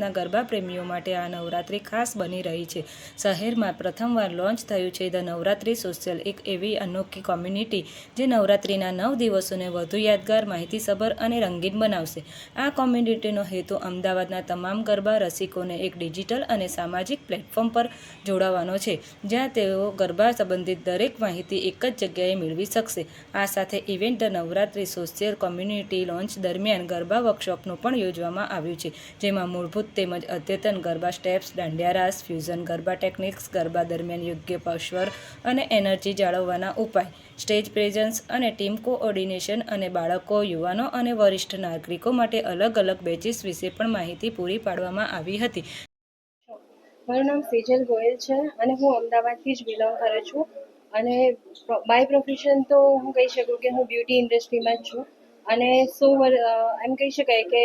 અમદાવાદના ગરબા પ્રેમીઓ માટે આ નવરાત્રિ ખાસ બની રહી છે. શહેરમાં પ્રથમવાર લોન્ચ થયું છે ધ નવરાત્રિ સોશિયલ, એક એવી અનોખી કોમ્યુનિટી જે નવરાત્રિના નવ દિવસોને વધુ યાદગાર, માહિતીસભર અને રંગીન બનાવશે. આ કોમ્યુનિટીનો હેતુ અમદાવાદના તમામ ગરબા રસિકોને એક ડિજિટલ અને સામાજિક પ્લેટફોર્મ પર જોડાવાનો છે, જ્યાં તેઓ ગરબા સંબંધિત દરેક માહિતી એક જ જગ્યાએ મેળવી શકશે. આ સાથે event Navratri social community launch દરમિયાન ગરબા વર્કશોપનું પણ યોજવામાં આવ્યું છે, જેમાં મૂળભૂત તેમજ અદ્યતન garba steps, dandiya raas, fusion garba techniques, garba દરમિયાન યોગ્ય પશ્વર અને એનર્જી જાળવવાના ઉપાય, સ્ટેજ પ્રેઝન્સ અને ટીમ કોઓર્ડિનેશન અને બાળકો, યુવાનો અને વરિષ્ઠ નાગરિકો માટે અલગ અલગ બેચીસ વિશે પણ માહિતી પૂરી પાડવામાં આવી હતી. મારું નામ સેજલ ગોયલ છે અને હું અમદાવાદથી જ બિલોંગ કરું છું. અને બાય પ્રોફેશન તો હું કહી શકું કે હું બ્યુટી ઇન્ડસ્ટ્રીમાં જ છું. અને સો એમ કહી શકાય કે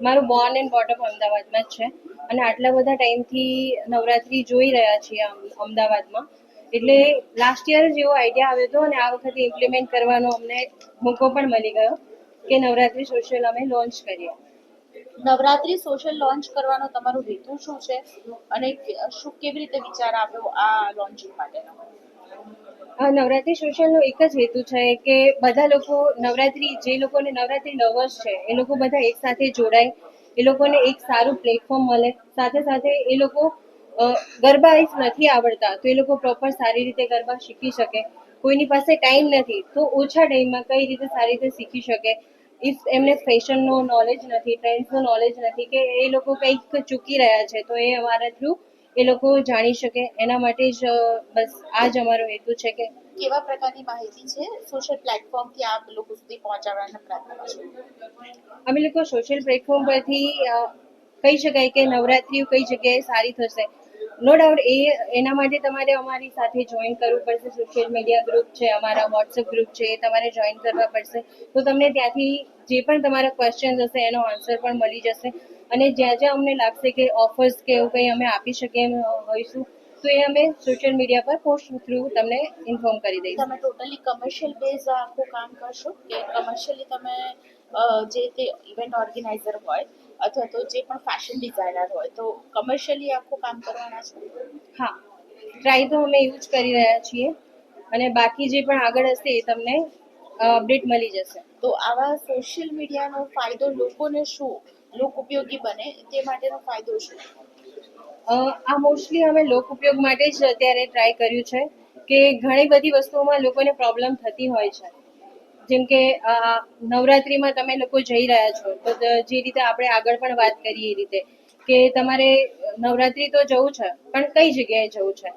મારું બોર્ન એન્ડ બોટઅપ અમદાવાદમાં જ છે. અને આટલા બધા ટાઈમથી નવરાત્રિ જોઈ રહ્યા છીએ અમદાવાદમાં. એટલે લાસ્ટ યર જ એવો આઈડિયા આવ્યો હતો અને આ વખતે ઇમ્પ્લિમેન્ટ કરવાનો અમને મોકો પણ મળી ગયો કે નવરાત્રિ સોશિયલ અમે લોન્ચ કરીએ. નવરાત્રી સોશિયલ લોન્ચ કરવાનો તમારો હેતુ શું છે? અને શું કેવી રીતે વિચાર આવ્યો આ લોન્ચિંગ માટેનો? નવરાત્રી સોશિયલનો એક જ હેતુ છે કે બધા લોકો નવરાત્રી, જે લોકોને નવરાત્રી લવર્સ છે, એ લોકો બધા એક સાથે જોડાય, એ લોકોને એક સારું પ્લેટફોર્મ મળે. સાથે સાથે એ લોકો ગરબા ઇફ નથી આવડતા, તો એ લોકો પ્રોપર સારી રીતે ગરબા શીખી શકે. કોઈની પાસે ટાઈમ નથી, તો ઓછા ટાઈમમાં કઈ રીતે સારી રીતે શીખી શકે? ઇફ એમને ફેશનનો નોલેજ નથી ટ્રેન્ડ્સનો નોલેજ નથી કે એ લોકો કંઈક ચૂકી રહ્યા છે, તો એ અમારા થ્રુ એ લોકો જાણી શકે. એના માટે જ બસ આ જ અમારો હેતુ છે કે કેવા પ્રકારની માહિતી છે સોશિયલ પ્લેટફોર્મથી આપ લોકો સુધી પહોંચાડવાના પ્રયત્ન અમે લોકો સોશિયલ પ્લેટફોર્મ પરથી કહી શકાય કે નવરાત્રિ કઈ જગ્યાએ સારી થશે. નો ડાઉટ એ, એના માટે તમારે અમારી સાથે જોઈન કરવું પડશે. સોશિયલ મીડિયા ગ્રુપ છે, અમારા વોટ્સએપ ગ્રુપ છે, એ તમારે જોઈન કરવા પડશે. તો તમને ત્યાંથી જે પણ તમારા ક્વેશ્ચન હશે, એનો આન્સર પણ મળી જશે. અને જ્યાં જ્યાં અમને લાગશે કે ઓફર્સ કે એવું કંઈ અમે આપી શકીએ એમ હોઈશું તો એ અમે સોશિયલ મીડિયા પર પોસ્ટ થ્રુ તમને ઇન્ફોર્મ કરી દઈશું. તમે ટોટલી કમર્શિયલ બેઝ આખું કામ કરશો કે કમર્શિયલી તમે જે તે ઇવેન્ટ ઓર્ગેનાઇઝર હોય અથવા તો જે પણ ફેશન ડિઝાઇનર હોય તો કમર્શિયલી આખું કામ કરવાના છો? હા. ટ્રાય તો અમે એવું જ કરી રહ્યા છીએ. અને બાકી જે પણ આગળ હશે એ તમને અપડેટ મળી જશે. તો આવા સોશિયલ મીડિયાનો ફાયદો લોકોને શું? લોક ઉપયોગી બને તે માટેનો ફાયદો શું? આ મોસ્ટલી અમે લોક ઉપયોગ માટે જ અત્યારે ટ્રાય કર્યું છે કે ઘણી બધી વસ્તુઓમાં લોકોને પ્રોબ્લેમ થતી હોય છે. જેમ કે નવરાત્રિમાં તમે લોકો જઈ રહ્યા છો, તો જે રીતે આપણે આગળ પણ વાત કરી એ રીતે કે તમારે નવરાત્રિ તો જવું છે, પણ કઈ જગ્યાએ જવું છે?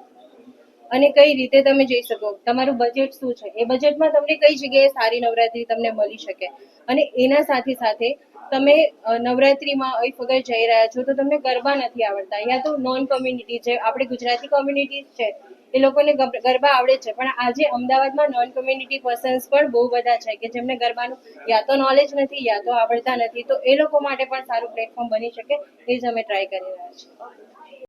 અને કઈ રીતે તમે જઈ શકો? તમારું બજેટ શું છે? એ બજેટમાં તમને કઈ જગ્યાએ સારી નવરાત્રિ તમને મળી શકે? અને એના સાથે સાથે તમે નવરાત્રીમાં if અગર જઈ રહ્યા છો તો તમને ગરબા નથી આવડતા. યા તો નોન કોમ્યુનિટી છે આપણે ગુજરાતી કોમ્યુનિટી છે, એ લોકોને ગરબા આવડે છે. પણ આજે અમદાવાદમાં નોન કોમ્યુનિટી પર્સન્સ પણ બહુ બધા છે કે જેમને ગરબાનું યા તો નોલેજ નથી, યા તો આવડતા નથી. તો એ લોકો માટે પણ સારું પ્લેટફોર્મ બની શકે, એ જ અમે ટ્રાય કરી રહ્યા છીએ.